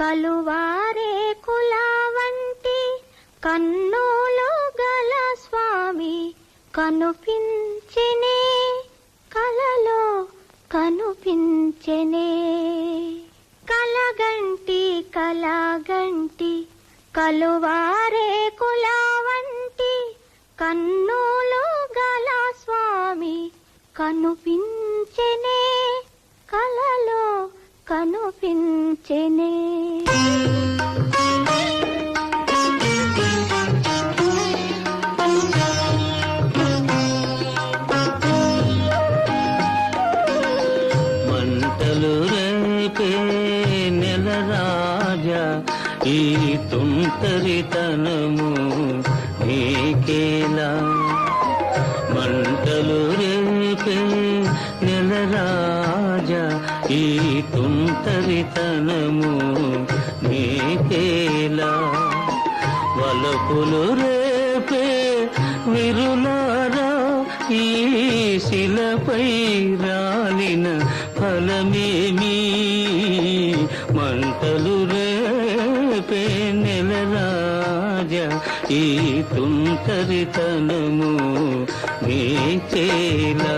కలువారే కులా వంటి కన్నులు గల స్వామి కనుపించనే కలలో కనుపించనే. కలగంటి కలగంటి కలువారే కులా వంటి కన్నులు గల స్వామి కనుపించనే. కనుపించెనే మంటలు రేపే నెల రాజా ఈ తుంటరితనము నీకేలా? తుంటరితనము నీకేలా? వలపులు రేపే విరులారా ఈ శిలపై రాలిన ఫలమేమి? మంటలు రేపే నెల రాజా ఈ తుంటరితనము నీకేలా?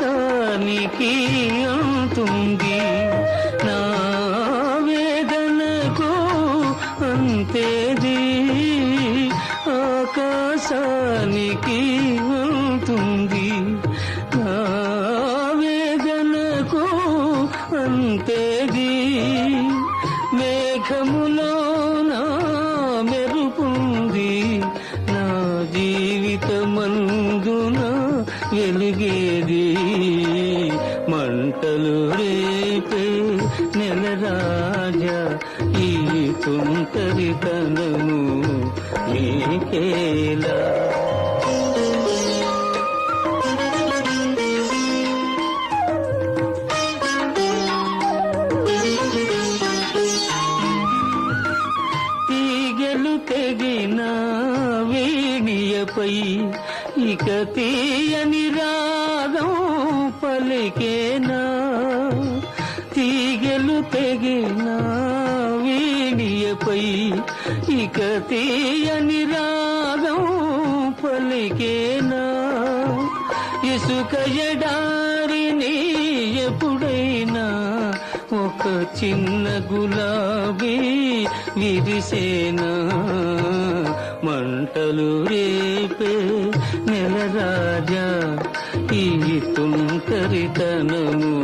ఆకాశానికి అంతుంది. నా వేదనకు అంతేది. ఆకాశానికి అంతుంది. నా వేదనకు అంతేది. మేఘములో నా మెరుపుంది. నా జీ వెలుగేది. మంటలు రేపే నెల రాజా ఈ తుంటరితనము నీకేలా తీగలు తెగిన వేణియపై ఇక తీయని రాగం పలికేనా? తీగలు తెగినా వీణియపై ఇక తీయని రాగం పలికేనా? ఇసుక ఎడా ఒక చిన్న గులాబీ విరిసేనా? మంటలు రేపే నెల రాజా ఈ తుంకరితనము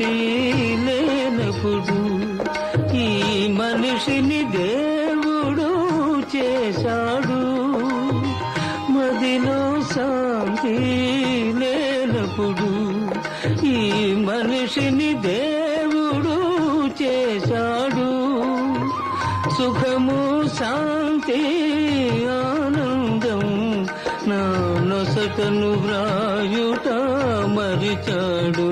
శాంతి లేనప్పుడు ఈ మనిషిని దేవుడు చేశాడు. మదిలో శాంతి లేనప్పుడు ఈ మనిషిని దేవుడు చేశాడు. సుఖము శాంతి ఆనందం నా నొసటను వ్రాయుట మరిచాడు.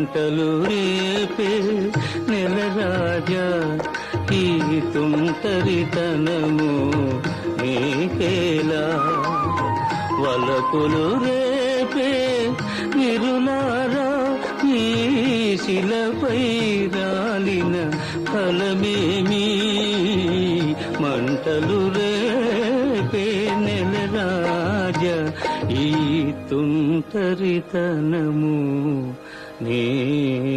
గంటలు రేపే నెల రాజా ఈ తుంటరితనము నీకేలా? వలపులు రేపే నిరులారా ఈ శిలపై రాలిన ఫలమేమి? మంటలు రేపే నెల రాజా ఈ తుంటరితనము నీకే